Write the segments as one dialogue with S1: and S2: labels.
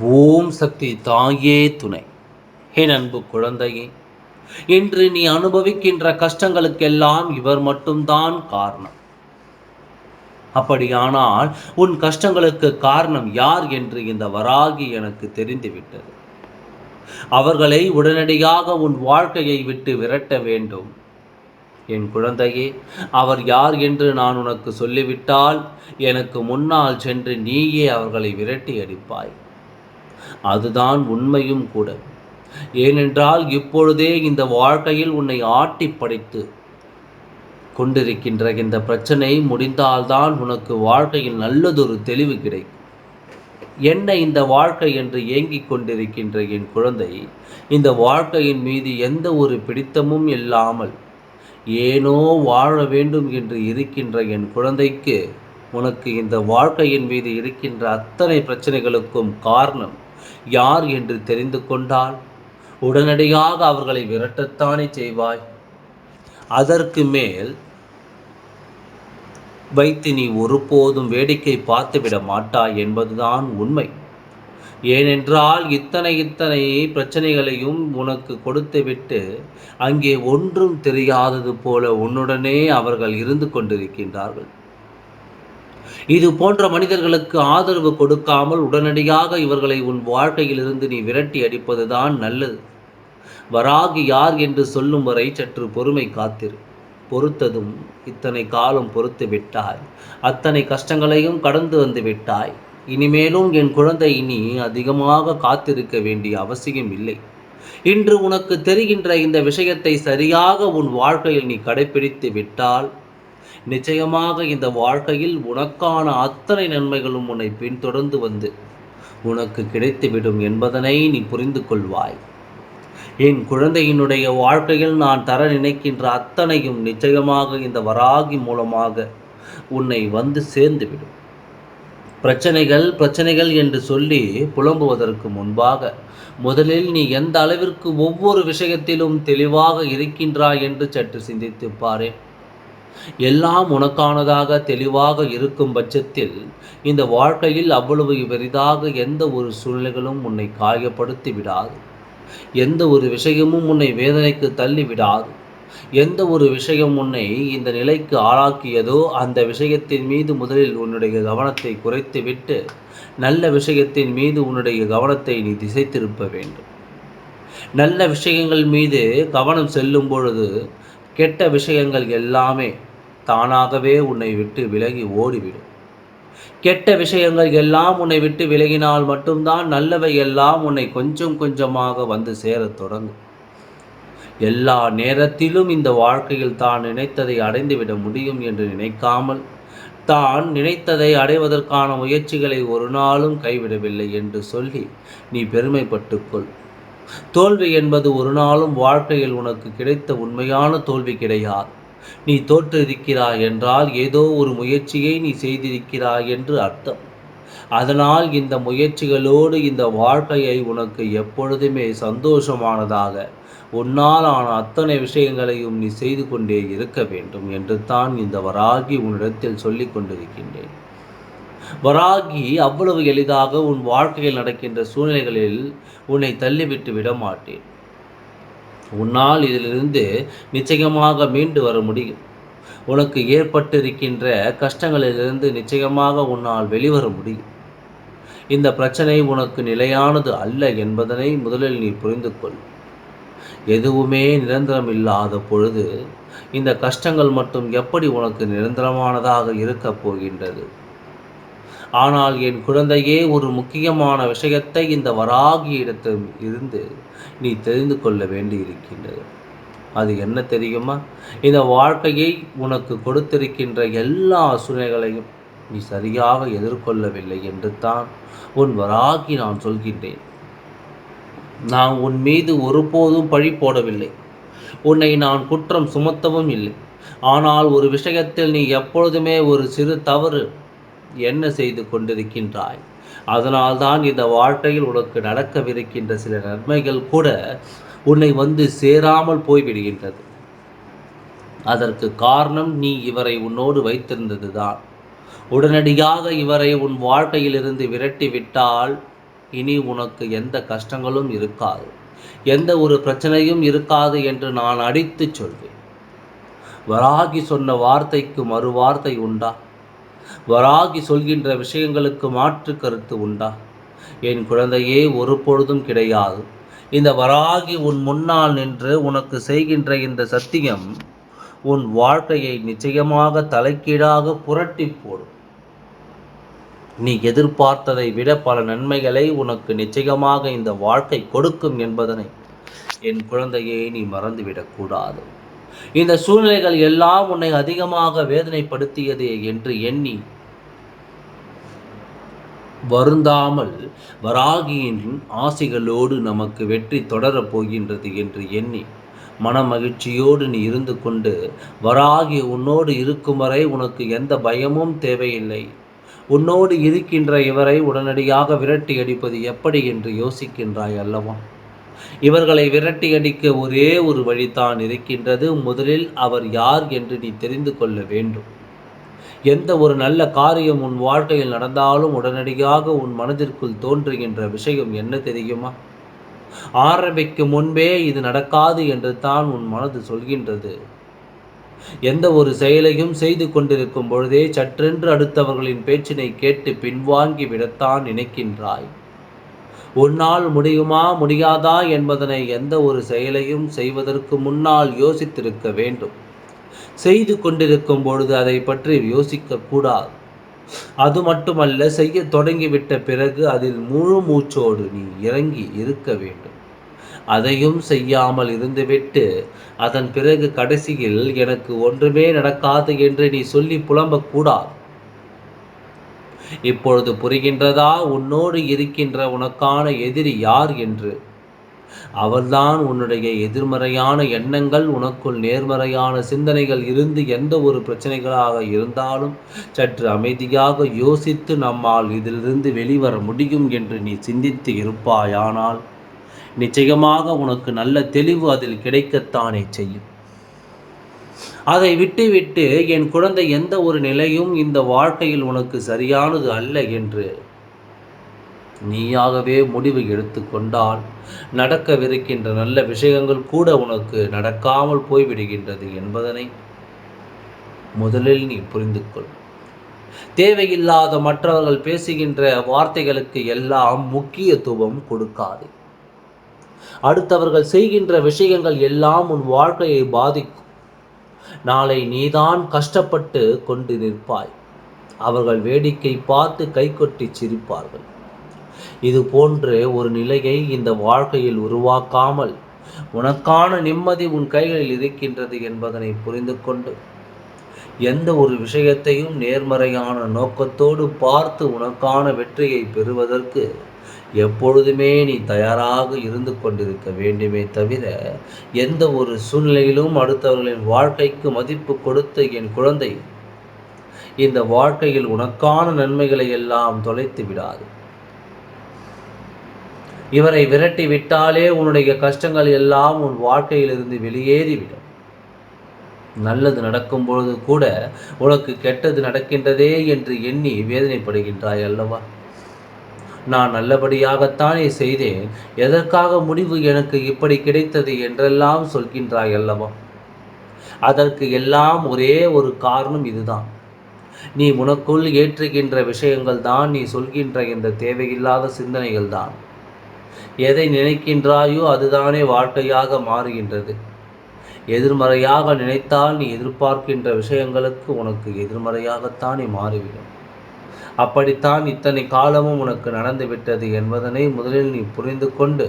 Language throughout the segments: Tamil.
S1: ஓம் சக்தி தாயே துணை. ஹே அன்பு குழந்தையே இன்று நீ அனுபவிக்கின்ற கஷ்டங்களுக்கெல்லாம் இவர் மட்டும்தான் காரணம். அப்படியானால் உன் கஷ்டங்களுக்கு காரணம் யார் என்று இந்த வராகி எனக்கு தெரிந்துவிட்டது. அவர்களை உடனடியாக உன் வாழ்க்கையை விட்டு விரட்ட வேண்டும். என் குழந்தையே அவர் யார் என்று நான் உனக்கு சொல்லிவிட்டால் எனக்கு முன்னால் சென்று நீயே அவர்களை விரட்டி அடிப்பாய். அதுதான் உண்மையும் கூட. ஏனென்றால் இப்பொழுதே இந்த வாழ்க்கையில் உன்னை ஆட்டி படைத்து கொண்டிருக்கின்ற இந்த பிரச்சனை முடிந்தால்தான் உனக்கு வாழ்க்கையில் நல்லதொரு தெளிவு கிடைக்கும். என்ன இந்த வாழ்க்கை என்று ஏங்கிக் கொண்டிருக்கின்ற என் குழந்தை இந்த வாழ்க்கையின் மீது எந்த ஒரு பிடித்தமும் இல்லாமல் ஏனோ வாழ வேண்டும் என்று இருக்கின்ற என் குழந்தைக்கு உனக்கு இந்த வாழ்க்கையின் மீது இருக்கின்ற அத்தனை பிரச்சனைகளுக்கும் காரணம் யார் என்று தெரிந்து கொண்டால் உடனடியாக அவர்களை விரட்டத்தானே செய்வாய். அதற்கு மேல் வைத்து நீ ஒருபோதும் வேடிக்கை பார்த்துவிட மாட்டாய் என்பதுதான் உண்மை. ஏனென்றால் இத்தனை இத்தனை பிரச்சனைகளையும் உனக்கு கொடுத்துவிட்டு அங்கே ஒன்றும் தெரியாதது போல உன்னுடனே அவர்கள் இருந்து கொண்டிருக்கின்றார்கள். இது போன்ற மனிதர்களுக்கு ஆதரவு கொடுக்காமல் உடனடியாக இவர்களை உன் வாழ்க்கையிலிருந்து நீ விரட்டி அடிப்பதுதான் நல்லது. வராகி யார் என்று சொல்லும் வரை சற்று பொறுமை காத்திரு. பொறுத்ததும் இத்தனை காலம் பொறுத்து விட்டாய். அத்தனை கஷ்டங்களையும் கடந்து வந்து விட்டாய். இனிமேலும் என் குழந்தை இனி அதிகமாக காத்திருக்க வேண்டிய அவசியம் இல்லை. இன்று உனக்கு தெரிகின்ற இந்த விஷயத்தை சரியாக உன் வாழ்க்கையில் நீ கடைபிடித்து விட்டால் நிச்சயமாக இந்த வாழ்க்கையில் உனக்கான அத்தனை நன்மைகளும் உன்னை பின்தொடர்ந்து வந்து உனக்கு கிடைத்துவிடும் என்பதனை நீ புரிந்து கொள்வாய். என் குழந்தையினுடைய வாழ்க்கையில் நான் தர நினைக்கின்ற அத்தனையும் நிச்சயமாக இந்த வராகி மூலமாக உன்னை வந்து சேர்ந்துவிடும். பிரச்சனைகள் பிரச்சனைகள் என்று சொல்லி புலம்புவதற்கு முன்பாக முதலில் நீ எந்த அளவிற்கு ஒவ்வொரு விஷயத்திலும் தெளிவாக இருக்கின்றாய் என்று சற்று சிந்தித்து பாரேன். எல்லாம் உனக்கானதாக தெளிவாக இருக்கும் பட்சத்தில் இந்த வாழ்க்கையில் அவ்வளவு பெரிதாக எந்த ஒரு சூழ்நிலைகளும் உன்னை காயப்படுத்தி விடாது. எந்த ஒரு விஷயமும் உன்னை வேதனைக்கு தள்ளி விடாது. எந்த ஒரு விஷயம் உன்னை இந்த நிலைக்கு ஆளாக்கியதோ அந்த விஷயத்தின் மீது முதலில் உன்னுடைய கவனத்தை குறைத்துவிட்டு நல்ல விஷயத்தின் மீது உன்னுடைய கவனத்தை நீ திசை திருப்ப வேண்டும். நல்ல விஷயங்கள் மீது கவனம் செல்லும் பொழுது கெட்ட விஷயங்கள் எல்லாமே தானாகவே உன்னை விட்டு விலகி ஓடிவிடும். கெட்ட விஷயங்கள் எல்லாம் உன்னை விட்டு விலகினால் மட்டும்தான் நல்லவை எல்லாம் உன்னை கொஞ்சம் கொஞ்சமாக வந்து சேரத் தொடங்கும். எல்லா நேரத்திலும் இந்த வாழ்க்கையில் தான் நினைத்ததை அடைந்துவிட முடியும் என்று நினைக்காமல் தான் நினைத்ததை அடைவதற்கான முயற்சிகளை ஒரு நாளும் கைவிடவில்லை என்று சொல்லி நீ பெருமைப்பட்டுக்கொள் தோல்வி என்பது ஒரு நாளும் வாழ்க்கையில் உனக்கு கிடைத்த உண்மையான தோல்வி கிடையாது. நீ தோற்றிருக்கிறாய் என்றால் ஏதோ ஒரு முயற்சியை நீ செய்திருக்கிறாய் என்று அர்த்தம். அதனால் இந்த முயற்சிகளோடு இந்த வாழ்க்கையை உனக்கு எப்பொழுதுமே சந்தோஷமானதாக உன்னால் ஆன அத்தனை விஷயங்களையும் நீ செய்து கொண்டே இருக்க வேண்டும் என்று தான் இந்த வராகி உன்னிடத்தில் சொல்லிக் கொண்டிருக்கின்றேன். வராகி அவ்வளவு எளிதாக உன் வாழ்க்கையில் நடக்கின்ற சூழ்நிலைகளில் உன்னை தள்ளிவிட்டு விட மாட்டேன் உன்னால் இதிலிருந்து நிச்சயமாக மீண்டு வர முடியும். உனக்கு ஏற்பட்டிருக்கின்ற கஷ்டங்களிலிருந்து நிச்சயமாக உன்னால் வெளிவர முடியும். இந்த பிரச்சனை உனக்கு நிலையானது அல்ல என்பதனை முதலில் நீ புரிந்து கொள் எதுவுமே நிரந்தரம் இல்லாத பொழுது இந்த கஷ்டங்கள் மட்டும் எப்படி உனக்கு நிரந்தரமானதாக இருக்கப் போகின்றது? ஆனால் என் குழந்தையே ஒரு முக்கியமான விஷயத்தை இந்த வராகியிடத்தில் இருந்து நீ தெரிந்து கொள்ள வேண்டியிருக்கின்றது. அது என்ன தெரியுமா? இந்த வாழ்க்கையை உனக்கு கொடுத்திருக்கின்ற எல்லா சூழ்நிலைகளையும் நீ சரியாக எதிர்கொள்ளவில்லை என்று தான் உன் வராகி நான் சொல்கின்றேன். நான் உன் மீது ஒருபோதும் பழி போடவில்லை. உன்னை நான் குற்றம் சுமத்தவும் இல்லை. ஆனால் ஒரு விஷயத்தில் நீ எப்பொழுதுமே ஒரு சிறு தவறு என்ன செய்து கொண்டிருக்கின்றாய்? அதனால்தான் இந்த வாழ்க்கையில் உனக்கு நடக்கவிருக்கின்ற சில நன்மைகள் கூட உன்னை வந்து சேராமல் போய்விடுகின்றது. அதற்கு காரணம் நீ இவரை உன்னோடு வைத்திருந்தது தான் உடனடியாக இவரை உன் வாழ்க்கையிலிருந்து விரட்டி விட்டால் இனி உனக்கு எந்த கஷ்டங்களும் இருக்காது. எந்த ஒரு பிரச்சனையும் இருக்காது என்று நான் அடித்து சொல்வேன். வராகி சொன்ன வார்த்தைக்கு மறு வார்த்தை உண்டா? வராகி சொல்கின்ற விஷயங்களுக்கு மாற்று கருத்து உண்டா? என் குழந்தையே ஒரு பொழுதும் கிடையாது. இந்த வராகி உன் முன்னால் நின்று உனக்கு செய்கின்ற இந்த சத்தியம் உன் வாழ்க்கையை நிச்சயமாக தலைக்கீழாக புரட்டி போடும். நீ எதிர்பார்த்ததை விட பல நன்மைகளை உனக்கு நிச்சயமாக இந்த வாழ்க்கை கொடுக்கும் என்பதனை என் குழந்தையை நீ மறந்துவிடக்கூடாது இந்த சூழ்நிலைகள் எல்லாம் உன்னை அதிகமாக வேதனைப்படுத்தியதே என்று எண்ணி வருந்தாமல் வராகியின் ஆசைகளோடு நமக்கு வெற்றி தொடரப் போகின்றது என்று எண்ணி மனமகிழ்ச்சியோடு நீ இருந்து கொண்டு வராகி உன்னோடு இருக்கும் வரை உனக்கு எந்த பயமும் தேவையில்லை. உன்னோடு இருக்கின்ற இவரை உடனடியாக விரட்டி அடிப்பது எப்படி? என்று யோசிக்கின்றாய் அல்லவா? இவர்களை விரட்டி அடிக்க ஒரே ஒரு வழிதான் இருக்கின்றது. முதலில் அவர் யார் என்று நீ தெரிந்து கொள்ள வேண்டும். எந்த ஒரு நல்ல காரியம் உன் வாழ்க்கையில் நடந்தாலும் உடனடியாக உன் மனதிற்குள் தோன்றுகின்ற விஷயம் என்ன தெரியுமா? ஆரம்பிக்கும் முன்பே இது நடக்காது என்று தான் உன் மனது சொல்கின்றது. எந்த ஒரு செயலையும் செய்து கொண்டிருக்கும் பொழுதே சற்றென்று அடுத்தவர்களின் பேச்சினை கேட்டு பின்வாங்கி விடத்தான் நினைக்கின்றாய். உன்னால் முடியுமா முடியாதா என்பதனை எந்த ஒரு செயலையும் செய்வதற்கு முன்னால் யோசித்திருக்க வேண்டும். செய்து கொண்டிருக்கும் பொழுது அதை பற்றி யோசிக்கக்கூடாது அது மட்டுமல்ல செய்ய தொடங்கிவிட்ட பிறகு அதில் முழு மூச்சோடு நீ இறங்கி இருக்க வேண்டும். அதையும் செய்யாமல் இருந்துவிட்டு அதன் பிறகு கடைசியில் எனக்கு ஒன்றுமே நடக்காது என்று நீ சொல்லி புலம்பக்கூடாது இப்பொழுது புரிகின்றதா? உன்னோடு இருக்கின்ற உனக்கான எதிரி யார் என்று. அவர்தான் உன்னுடைய எதிர்மறையான எண்ணங்கள் உனக்குள் நேர்மறையான சிந்தனைகள் இருந்து எந்த ஒரு பிரச்சனைகளாக இருந்தாலும் சற்று அமைதியாக யோசித்து நம்மால் இதிலிருந்து வெளிவர முடியும் என்று நீ சிந்தித்து இருப்பாயானால் நிச்சயமாக உனக்கு நல்ல தெளிவு அதில் கிடைக்கத்தானே செய்யும். அதை விட்டுவிட்டு என் குழந்தை எந்த ஒரு நிலையும் இந்த வாழ்க்கையில் உனக்கு சரியானது அல்ல என்று. நீயாகவே முடிவு எடுத்துக்கொண்டால் நடக்கவிருக்கின்ற நல்ல விஷயங்கள் கூட உனக்கு நடக்காமல் போய்விடுகின்றது என்பதனை முதலில் நீ புரிந்து கொள் தேவையில்லாத மற்றவர்கள் பேசுகின்ற வார்த்தைகளுக்கு எல்லாம் முக்கியத்துவம் கொடுக்காது. அடுத்தவர்கள் செய்கின்ற விஷயங்கள் எல்லாம் உன் வாழ்க்கையை பாதிக்கும். நாளை நீதான் கஷ்டப்பட்டு கொண்டு நிற்பாய். அவர்கள் வேடிக்கை பார்த்து கைகொட்டி சிரிப்பார்கள். இது போன்ற ஒரு நிலையை இந்த வாழ்க்கையில் உருவாக்காமல் உனக்கான நிம்மதி உன் கைகளில் இருக்கின்றது என்பதனை புரிந்து கொண்டு எந்த ஒரு விஷயத்தையும் நேர்மறையான நோக்கத்தோடு பார்த்து உனக்கான வெற்றியை பெறுவதற்கு எப்பொழுதுமே நீ தயாராக இருந்து கொண்டிருக்க வேண்டுமே தவிர எந்த ஒரு சூழ்நிலையிலும் அடுத்தவர்களின் வாழ்க்கைக்கு மதிப்பு கொடுத்த என் குழந்தை இந்த வாழ்க்கையில் உனக்கான நன்மைகளை எல்லாம் தொலைத்து விடாது. இவரை விரட்டி விட்டாலே உன்னுடைய கஷ்டங்கள் எல்லாம் உன் வாழ்க்கையிலிருந்து வெளியேறிவிடும். நல்லது நடக்கும் பொழுது கூட உனக்கு கெட்டது நடக்கின்றதே என்று எண்ணி வேதனைப்படுகின்றாய் அல்லவா? நான் நல்லபடியாகத்தானே செய்தேன். எதற்காக முடிவு எனக்கு இப்படி கிடைத்தது என்றெல்லாம் சொல்கின்றாய் அல்லவா? அதற்கு எல்லாம் ஒரே ஒரு காரணம் இதுதான். நீ உனக்குள் ஏற்றுகின்ற விஷயங்கள் தான் நீ சொல்கின்ற இந்த தேவையில்லாத சிந்தனைகள் தான். எதை நினைக்கின்றாயோ அதுதானே வாழ்க்கையாக மாறுகின்றது. எதிர்மறையாக நினைத்தால் நீ எதிர்பார்க்கின்ற விஷயங்களுக்கு உனக்கு எதிர்மறையாகத்தானே மாறிவிடும். அப்படித்தான் இத்தனை காலமும் உனக்கு நடந்துவிட்டது என்பதனை முதலில் நீ புரிந்து கொண்டு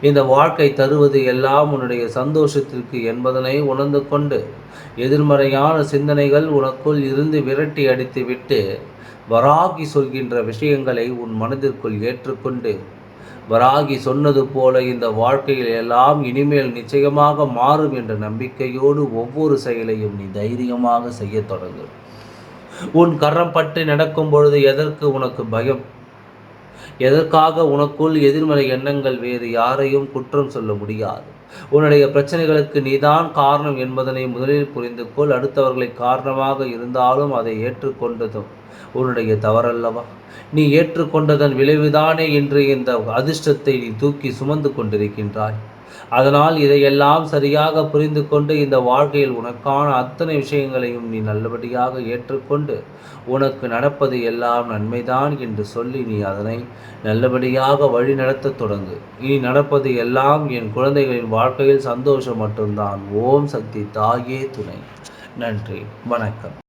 S1: இந்த வாழ்க்கை தருவது எல்லாம் உன்னுடைய சந்தோஷத்திற்கு என்பதனை உணர்ந்து கொண்டு எதிர்மறையான சிந்தனைகள் உனக்குள் இருந்து விரட்டி அடித்துவிட்டு வராகி சொல்கின்ற விஷயங்களை உன் மனதிற்குள் ஏற்றுக்கொண்டு வராகி சொன்னது போல இந்த வாழ்க்கையில் எல்லாம் இனிமேல் நிச்சயமாக மாறும் என்ற நம்பிக்கையோடு ஒவ்வொரு செயலையும் நீ தைரியமாக செய்ய தொடங்கு. உன் கரம் பற்றி நடக்கும் பொழுது எதற்கு உனக்கு பயம்? எதற்காக உனக்குள் எதிர்மறை எண்ணங்கள் வேறு யாரையும் குற்றம் சொல்ல முடியாது. உன்னுடைய பிரச்சனைகளுக்கு நீதான் காரணம் என்பதனை முதலில் புரிந்து கொள். அடுத்தவர்களை காரணமாக இருந்தாலும் அதை ஏற்றுக்கொண்டதும் உன்னுடைய தவறல்லவா? நீ ஏற்றுக்கொண்டதன் விளைவுதானே இன்று இந்த அதிர்ஷ்டத்தை நீ தூக்கி சுமந்து கொண்டிருக்கின்றாய். அதனால் இதையெல்லாம் சரியாக புரிந்து கொண்டு இந்த வாழ்க்கையில் உனக்கான அத்தனை விஷயங்களையும் நீ நல்லபடியாக ஏற்றுக்கொண்டு உனக்கு நடப்பது எல்லாம் நன்மைதான் என்று சொல்லி நீ அதனை நல்லபடியாக வழி நடத்த தொடங்கு. இனி நடப்பது எல்லாம் என் குழந்தைகளின் வாழ்க்கையில் சந்தோஷம் மட்டும்தான். ஓம் சக்தி தாயே துணை. நன்றி. வணக்கம்.